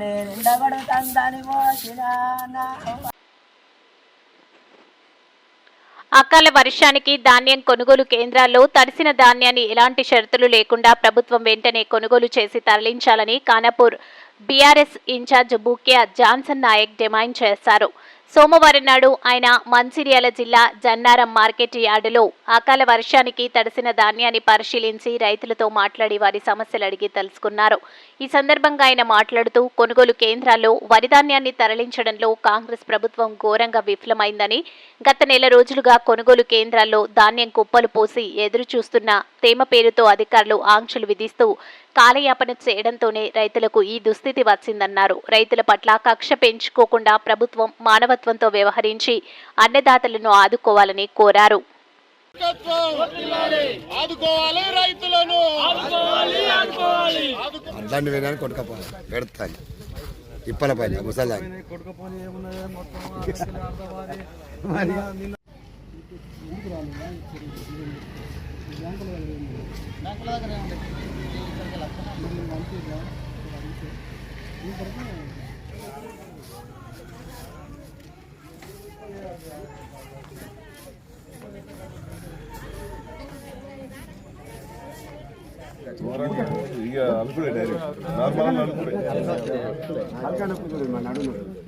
నేను అకాల వర్షానికి ధాన్యం కొనుగోలు కేంద్రాల్లో తడిసిన ధాన్యాన్ని ఎలాంటి షరతులు లేకుండా ప్రభుత్వం వెంటనే కొనుగోలు చేసి తరలించాలని Kanapur BRS incharge bouquet Johnson Naik demand చేశారు. సోమవారం నాడు ఆయన మంచిర్యాల జిల్లా జన్నారం మార్కెట్ యార్డులో అకాల వర్షానికి తడిసిన ధాన్యాన్ని పరిశీలించి రైతులతో మాట్లాడి వారి సమస్యలు అడిగి తెలుసుకున్నారు. ఈ సందర్భంగా ఆయన మాట్లాడుతూ కొనుగోలు కేంద్రాల్లో వరి ధాన్యాన్ని తరలించడంలో కాంగ్రెస్ ప్రభుత్వం ఘోరంగా విఫలమైందని గత నెల రోజులుగా కొనుగోలు కేంద్రాల్లో ధాన్యం కుప్పలు పోసి ఎదురు చూస్తున్న తేమ పేరుతో అధికారులు ఆంక్షలు విధిస్తూ కాలయాపన చేయడంతోనే రైతులకు ఈ దుస్థితి వచ్చిందన్నారు. రైతుల పట్ల కక్ష పెంచుకోకుండా ప్రభుత్వం మానవత్వంతో వ్యవహరించి అన్నదాతలను ఆదుకోవాలని కోరారు. ఇప్పల పైన ముసలాన్ని. ఇక అనుకునే డైరెక్ట్ నార్మల్ అనుకునే ఏది ఏది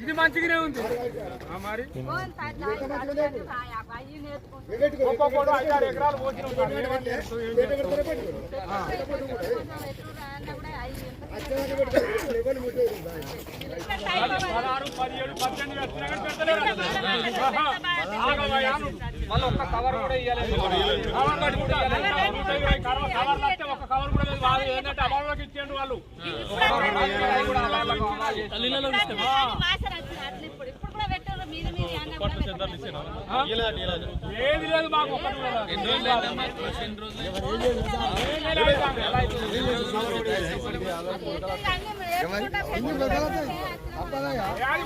ఇది మంచిగానే ఉంది మరి ఒక్కొక్కడు ఐదారు ఎకరాలు పోసిన మళ్ళీ ఒక్క కవర్ కూడా. కవర్ కూడా కవర్- వస్తే ఒక్క కవర్ కూడా లేదు. వాళ్ళు. ఏంటంటే అభావంలోకి ఇచ్చేయండి వాళ్ళు అది కూడా అభావంలోకి ఇవ్వాలి. ఆ? ఏది లేదు మాకు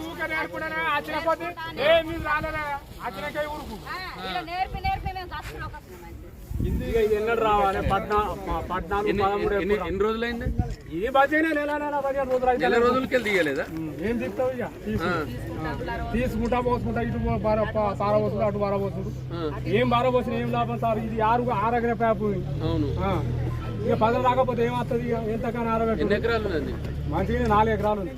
ఊరికే నేర్పుడనే కొద్ది ఏ మీరు రాలేదా వచ్చినకే ఊరుకు నేర్పి నేర్పి మేము కష్టం కష్టం ఇక ఇది ఎన్నడు రావాలి? పద్నా పద్నాలుగు పదమూడు ఎన్ని ఎన్ని రోజులైంది? ఈ బతికినే నెల నెల పదిహేను రోజులు అయితే నెల రోజులకి వెళ్ళి తీయలేదా ఏం చెప్తావు ఇక? తీసుకు- తీసుకుంటా పోసుకుంటా ఇటు బార పారబోసుడు అటు పారబోసుడు ఏం పారబోసిన ఏం లాభం సార్? ఇది ఆరు ఆరగిన పేపు అవును. ఆ. ఇక పదం రాకపోతే ఏమవుతుంది ఇక? ఎంతకన్నా ఎన్ని ఆరబెట్టు ఎకరాలు మంచిగా నాలుగు ఎకరాలు ఉంది.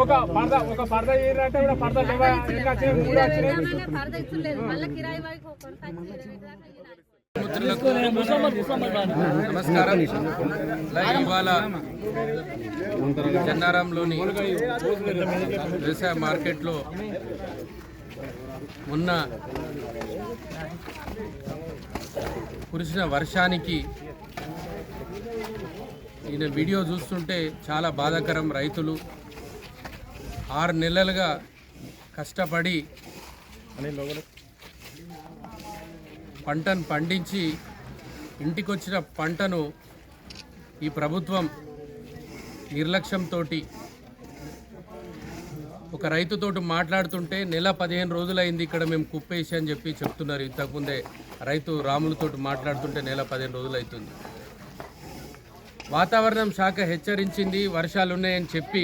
ఒక పరద ఒక పరద ఏంటంటే కూడా పరద నమస్కారం. ఇవాళ జన్నారంలోని వ్యవసాయ మార్కెట్లో ఉన్న కురిసిన వర్షానికి ఈయన వీడియో చూస్తుంటే చాలా బాధాకరం. రైతులు ఆరు నెలలుగా కష్టపడి పంటను పండించి ఇంటికొచ్చిన పంటను ఈ ప్రభుత్వం నిర్లక్ష్యంతో ఒక రైతుతోటి మాట్లాడుతుంటే నెల పదిహేను రోజులైంది ఇక్కడ మేము కుప్పేసి అని చెప్పి చెప్తున్నారు. ఇంతకుముందే రైతు రాములతోటి మాట్లాడుతుంటే నెల పదిహేను రోజులు అవుతుంది వాతావరణం శాఖ హెచ్చరించింది వర్షాలు ఉన్నాయని చెప్పి.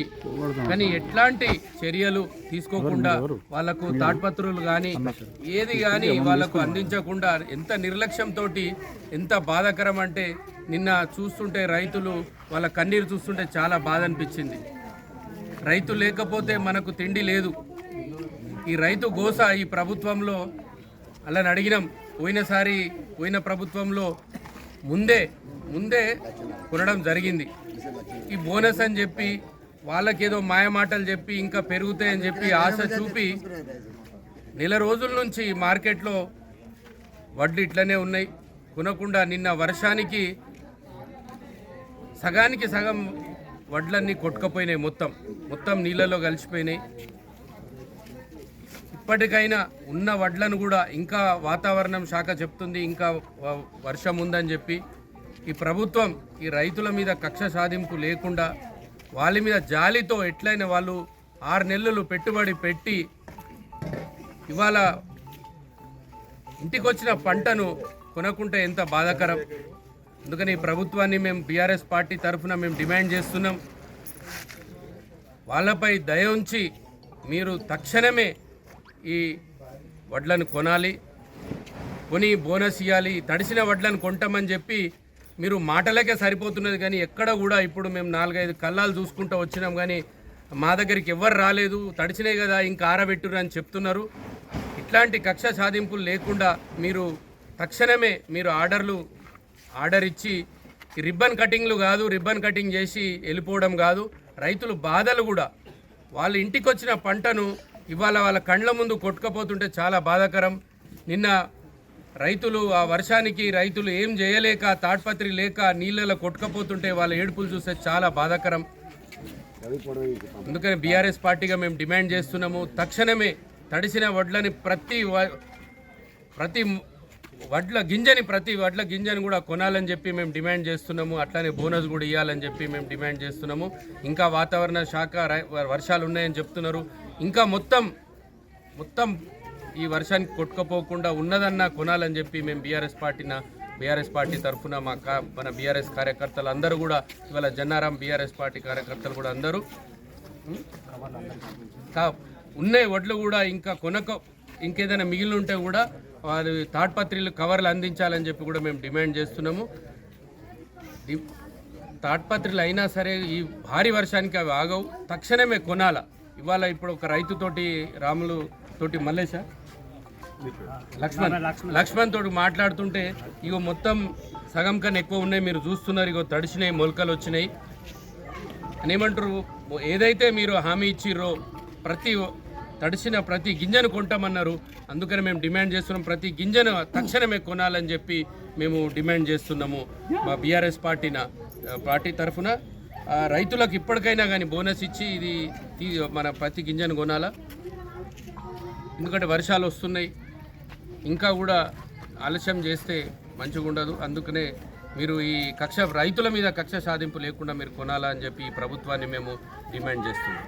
కానీ ఎట్లాంటి చర్యలు తీసుకోకుండా వాళ్ళకు తాడ్పత్రులు కానీ ఏది కానీ వాళ్ళకు అందించకుండా ఎంత నిర్లక్ష్యంతో ఎంత బాధాకరం అంటే నిన్న చూస్తుంటే రైతులు వాళ్ళ కన్నీరు చూస్తుంటే చాలా బాధ అనిపించింది. రైతు లేకపోతే మనకు తిండి లేదు. ఈ రైతు గోస ఈ ప్రభుత్వంలో అలా అడిగినాం. పోయినసారి పోయిన ప్రభుత్వంలో ముందే ముందే కొనడం జరిగింది. ఈ బోనస్ అని చెప్పి వాళ్ళకేదో మాయమాటలు చెప్పి ఇంకా పెరుగుతాయని చెప్పి ఆశ చూపి నెల రోజుల నుంచి మార్కెట్లో వడ్లు ఇట్లనే ఉన్నాయి. కొనకుండా నిన్న వర్షానికి సగానికి సగం వడ్లన్నీ కొట్టుకపోయినాయి మొత్తం. మొత్తం నీళ్ళలో కలిసిపోయినాయి. ఇప్పటికైనా ఉన్న వడ్లను కూడా ఇంకా వాతావరణం శాఖ చెప్తుంది ఇంకా వర్షం ఉందని చెప్పి. ఈ ప్రభుత్వం ఈ రైతుల మీద కక్ష సాధింపు లేకుండా వాళ్ళ మీద జాలితో ఎట్లయినా వాళ్ళు ఆరు నెలలు పెట్టుబడి పెట్టి ఇవాళ ఇంటికొచ్చిన పంటను కొనకుంటే ఎంత బాధాకరం. అందుకని ఈ ప్రభుత్వాన్ని మేము బీఆర్ఎస్ పార్టీ తరఫున మేము డిమాండ్ చేస్తున్నాం. వాళ్ళపై దయ ఉంచి మీరు తక్షణమే ఈ వడ్లను కొనాలి కొని బోనస్ ఇవ్వాలి తడిసిన వడ్లను కొంటామని చెప్పి మీరు మాటలకే సరిపోతున్నది కానీ ఎక్కడ కూడా ఇప్పుడు మేము నాలుగైదు కళ్ళాలు చూసుకుంటూ వచ్చినాం కానీ మా దగ్గరికి ఎవ్వరు రాలేదు తడిచినాయి కదా ఇంకా ఆరబెట్టురు అని చెప్తున్నారు. ఇట్లాంటి కక్ష సాధింపులు లేకుండా మీరు తక్షణమే మీరు ఆర్డర్లు ఆర్డర్ ఇచ్చి రిబ్బన్ కటింగ్లు కాదు రిబ్బన్ కటింగ్ చేసి వెళ్ళిపోవడం కాదు. రైతులు బాధలు కూడా. వాళ్ళ ఇంటికి వచ్చిన పంటను ఇవాళ వాళ్ళ కండ్ల ముందు కొట్టుకపోతుంటే చాలా బాధాకరం. నిన్న రైతులు ఆ వర్షానికి రైతులు ఏం చేయలేక తాడ్పత్రి లేక నీళ్ళలో కొట్టుకపోతుంటే వాళ్ళ ఏడుపులు చూస్తే చాలా బాధాకరం. అందుకని బీఆర్ఎస్ పార్టీగా మేము డిమాండ్ చేస్తున్నాము. తక్షణమే తడిసిన వడ్లని ప్రతి వ- ప్రతి వడ్ల గింజని ప్రతి వడ్ల గింజని కూడా కొనాలని చెప్పి మేము డిమాండ్ చేస్తున్నాము. అట్లానే బోనస్ కూడా ఇవ్వాలని చెప్పి మేము డిమాండ్ చేస్తున్నాము. ఇంకా వాతావరణ శాఖ రై- వర్షాలు ఉన్నాయని చెప్తున్నారు. ఇంకా మొత్తం మొత్తం ఈ వర్షానికి కొట్టుకపోకుండా ఉన్నదన్నా కొనాలని చెప్పి మేము బీఆర్ఎస్ పార్టీన బీఆర్ఎస్ పార్టీ తరఫున మా కా మన బీఆర్ఎస్ కార్యకర్తలు అందరూ కూడా ఇవాళ జన్నారాం బీఆర్ఎస్ పార్టీ కార్యకర్తలు కూడా అందరూ ఉన్నాయి వడ్లు కూడా ఇంకా కొనక ఇంకేదైనా మిగిలి ఉంటే కూడా వారి తాడ్పత్రిలు కవర్లు అందించాలని చెప్పి కూడా మేము డిమాండ్ చేస్తున్నాము. డి- తాడ్పత్రులు అయినా సరే ఈ భారీ వర్షానికి అవి ఆగవు. తక్షణమే కొనాల. ఇవాళ ఇప్పుడు ఒక రైతుతోటి రాములు తోటి మల్లేశ? లక్ష్మణ్. లక్ష్మణ్ తోటి మాట్లాడుతుంటే ఇగో మొత్తం సగం కన్నా ఎక్కువ ఉన్నాయి మీరు చూస్తున్నారు ఇగో తడిచినాయి మొలకలు వచ్చినాయి. అని ఏమంటారు? ఏదైతే మీరు హామీ ఇచ్చిర్రో ప్రతి తడిసిన ప్రతి గింజను కొంటామన్నారు. అందుకని మేము డిమాండ్ చేస్తున్నాం ప్రతి గింజను తక్షణమే కొనాలని చెప్పి మేము డిమాండ్ చేస్తున్నాము మా బీఆర్ఎస్ పార్టీన పార్టీ తరఫున. రైతులకు ఇప్పటికైనా కానీ బోనస్ ఇచ్చి ఇది తీ- మన ప్రతి గింజను కొనాలా? ఎందుకంటే వర్షాలు వస్తున్నాయి. ఇంకా కూడా ఆలస్యం చేస్తే మంచిగా ఉండదు. అందుకనే మీరు ఈ కక్ష రైతుల మీద కక్ష సాధింపు లేకుండా మీరు కొనాలా అని చెప్పి ఈ ప్రభుత్వాన్ని మేము డిమాండ్ చేస్తున్నాం.